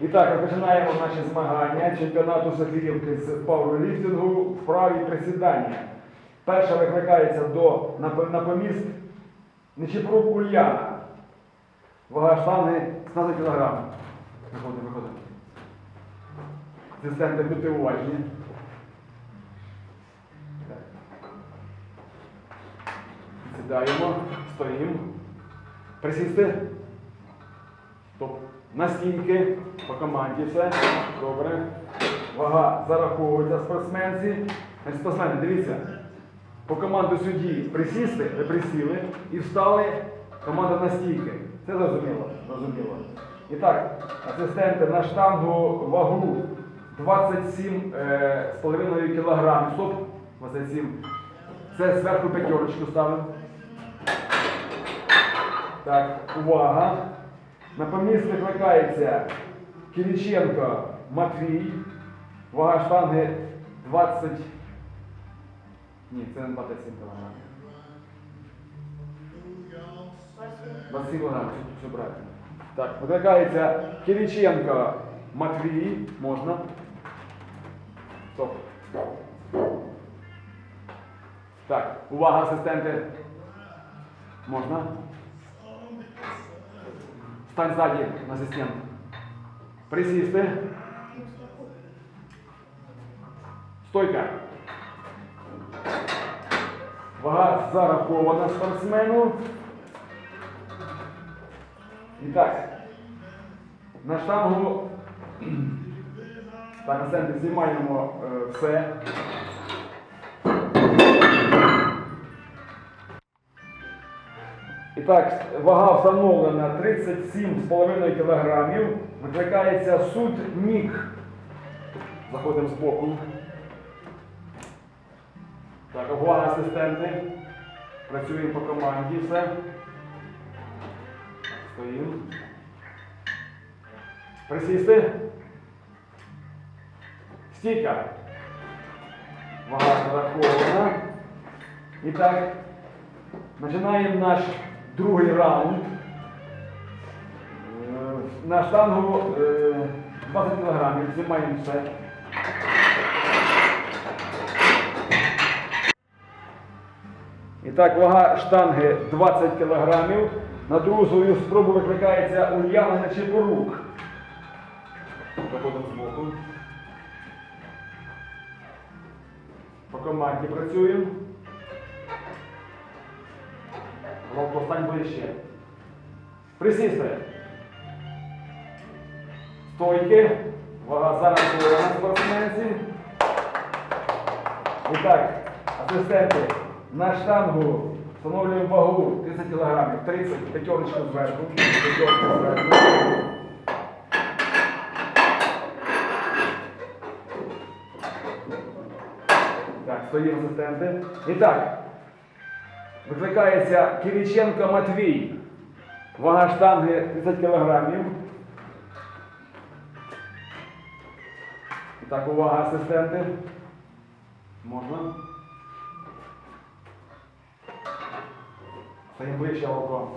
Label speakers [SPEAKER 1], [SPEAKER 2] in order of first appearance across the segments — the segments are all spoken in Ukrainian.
[SPEAKER 1] І так, розпочинаємо наші змагання чемпіонату Софіївки з пауерліфтингу в праві присідання. Перша викликається до на, поміст Нечіпрук Ульяна. Вага штанги 16 кг. Виходить, виходить. Асистенти, будьте уважні. Сідаємо, стоїмо. Присісти. Стоп. На стійки, по команді все. Добре. Вага зараховується спортсменці. Спортсмени, дивіться. По команду судді присісти, ви присіли і встали команда на стійки. Це зрозуміло? Зрозуміло. І так, асистенти на штангу вагу 27 е, кілограмів. Стоп. 27. Це зверху п'ятерочку ставимо. Так, увага. На поміст викликається Кириченко Матвій. Вага штанги 20. Ні, це не 27 кг. 27 кг, все правильно. Так, викликається Кириченко Матвій. Можна. Стоп. Так, увага, асистенти. Можна. Стань ззаді асистент. Присісти. Стойка. Вага зарахована спортсмену. І так. На штангу. Так, асистенти, знімаємо е, все. І так, вага встановлена 37,5 кг. Викликається суд Нік. Заходимо з боку. Так, увага асистенти. Працюємо по команді все. Стоїмо. Присісти. Стійка. Вага зарахована. І так, починаємо наш другий раунд. Е, На штангу е, 20 кг. Знімаємо все. І так, вага штанги 20 кг. На другу свою спробу викликається Ульяна Нечепорук. Заходимо з боку. По команді працюємо. Ровко, стань ближче. Присісти. Стойки. Вага зараз на спортсменці. І так, асистенти, на штангу встановлюємо вагу 30 кг, 30, п'ятерочку зверху, п'ятерочку зверху. Так, стоїмо асистенти. І так, викликається Кириченко Матвій. Вага штанги 30 кг. І так, увага, асистенти. Можна? Стоїмо ближче око.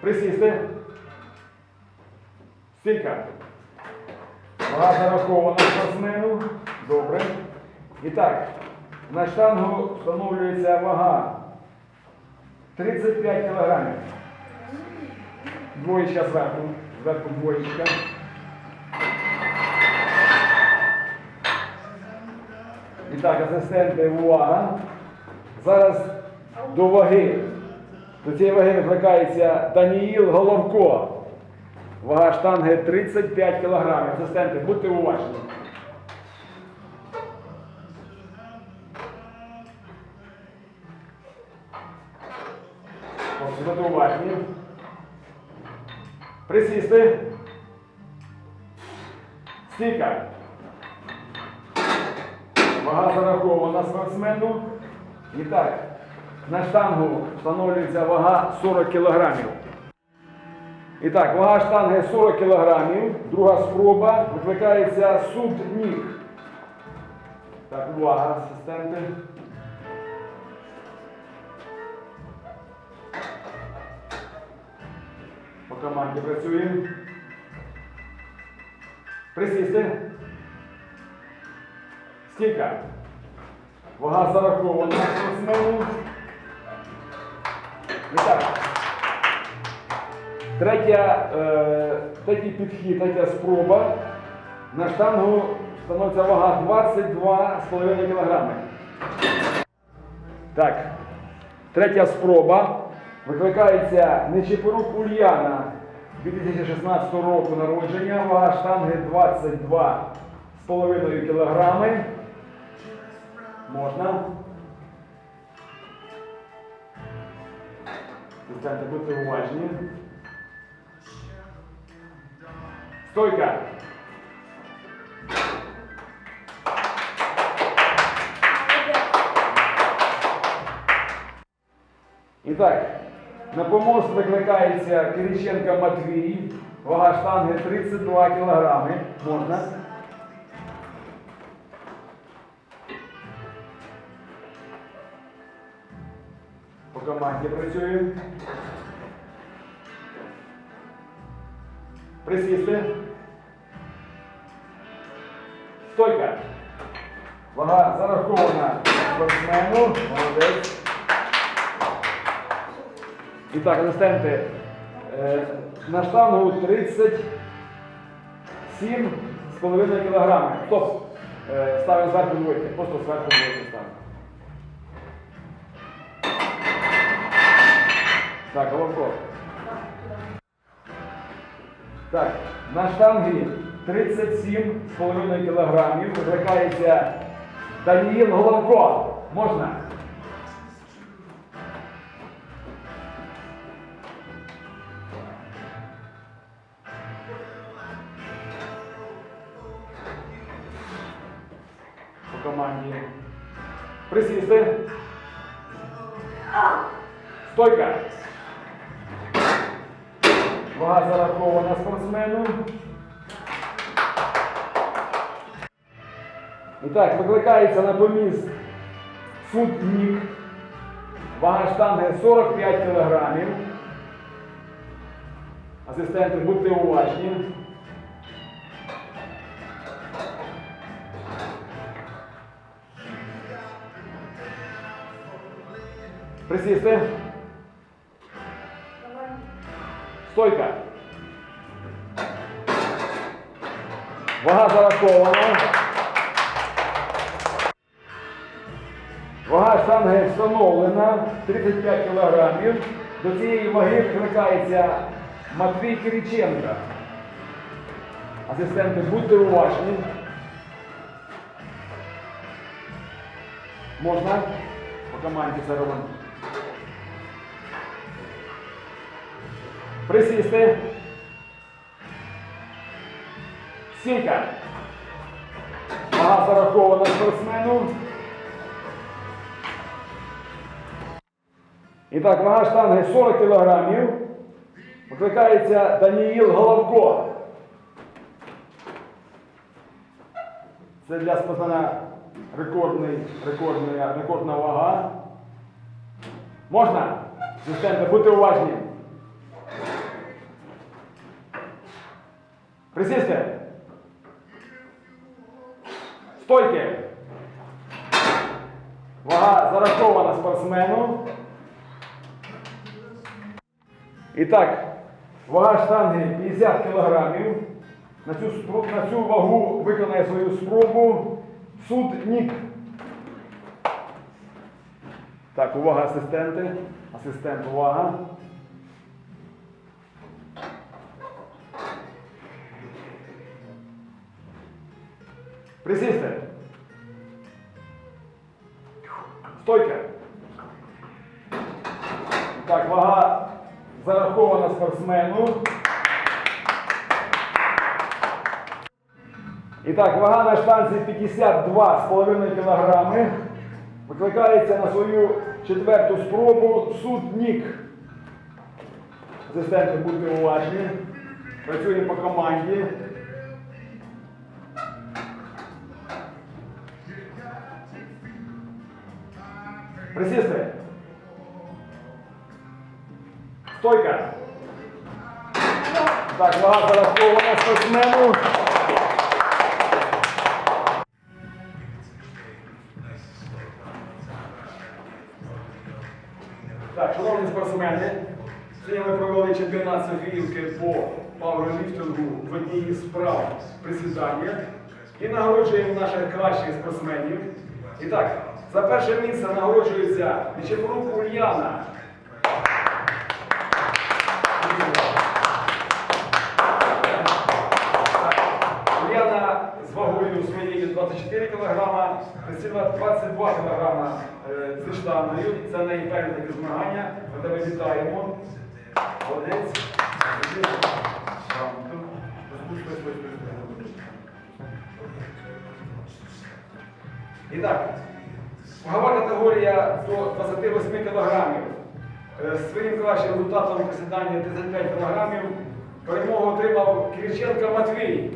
[SPEAKER 1] Присісти. Стійка. Вага зарахована спортсмену. Добре. І так, на штангу встановлюється вага 35 кг. Двоєчка зверху. Зверху двоєчка. І так, асистенти, увага. Зараз до ваги. До цієї ваги викликається Даніїл Головко. Вага штанги 35 кг. Асистенти, будьте уважні. Присісти. Стійка. Вага зарахована спортсмену. І так, на штангу встановлюється вага 40 кг. І так, вага штанги 40 кг. Друга спроба викликається суд ніг. Так, увага, асистенти. Команді працюємо. Присісти. Стійка. Вага зарахована так. Третя, е, третій підхід, третя спроба. На штангу становиться вага 22,5 кг. Так. Третя спроба. Викликається Нечепорук Ульяна 2016 року народження. Вага штанги 22,5 кг. Можна. Дівчата, будьте уважні. Стойка. І так, на помост викликається Кириченка Матвій, вага штанги 32 кг. Можна. По команді працюємо. Присісти. Стойка. Вага зарахована спортсмену. Молодець. І так, асистенти. Е, на штангу 37 з половиною кілограми. Е, ставимо зверху двойки. Просто зверху двойки ставимо. Так, Головко. Так, на штангі 37 з половиною кілограмів викликається Даніїл Головко. Можна? Команді. Присісти. Стойка. Вага зарахована спортсмену. І так, викликається на поміст Суднік. Вага штанги 45 кілограмів. Асистенти, будьте уважні. Присісти. Стойка. Вага зарахована. Вага штанги встановлена 35 кг. До цієї ваги викликається Матвій Кириченка. Асистенти, будьте уважні. Можна? По команді це робимо. Присісти. Стійка. Вага зарахована спортсмену. І так, вага штанги 40 кілограмів. Викликається Даніїл Головко. Це для спортсмена рекордний, рекордна, рекордна вага. Можна? Асистенти, будьте уважні. Присісти. Стойки. Вага зарахована спортсмену. І так, вага штанги 50 кілограмів. На цю, на цю вагу виконає свою спробу суд Нік. Так, увага, асистенти. Асистент, увага. Присісти. Стойка. Так, вага зарахована спортсмену. І так, вага на штанці 52,5 кг. Викликається на свою четверту спробу суд Нік. Асистенти, будьте уважні. Працюємо по команді. Присісти. Стойка. Так, багато зарахована спортсмену. Так, шановні спортсмени, сьогодні ми провели 14 Софіївки по пауерліфтингу в одній із справ присідання і нагороджуємо наших кращих спортсменів. І так, за перше місце нагороджується Нечепорук Ульяна. Ульяна з вагою своєю 24 кг, присіла 22 кг зі штангою. Це неї перші такі змагання. Ми тебе вітаємо. Молодець. І так, вагова категорія до 28 кг. Е, Своїм кращим результатом присідання 35 кг перемогу отримав Кириченко Матвій.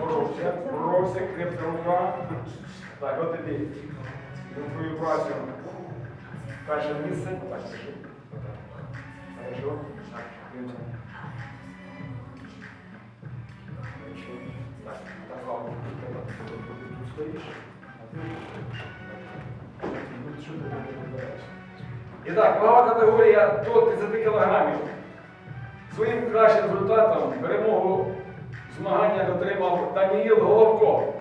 [SPEAKER 1] Боровся, боровся, крепка рука. Так, от тобі за твою працю. Перше місце. Так, пиши. Хорошо. Так, стоїш. а так, вагова категорія до 30 кг. Своїм кращим результатом перемогу в змаганнях отримав Даніїл Головко.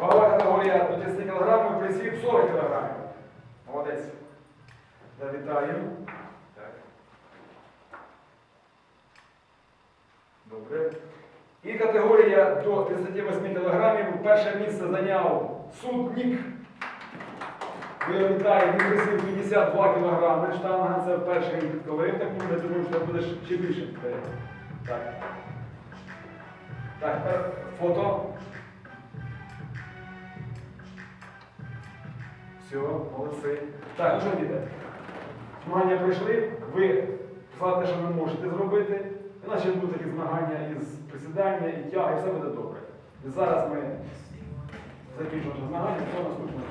[SPEAKER 1] Вагова категорія до 10 кг, присів 40 кг. Молодець. Завітаю. Добре. І категорія до 38 кг. Перше місце зайняв суднік. Я вітаю, він присів 52 кг. Штанга це перший підколив, так я думаю, що буде ще більше. Так. Так, фото. Все, молодці. Так, ну що діти? Змагання пройшли, ви сказали, що ви можете зробити. І наші будуть такі змагання із присідання, і тяги, і все буде добре. І зараз ми закінчимо змагання, то наступне.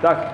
[SPEAKER 1] Так.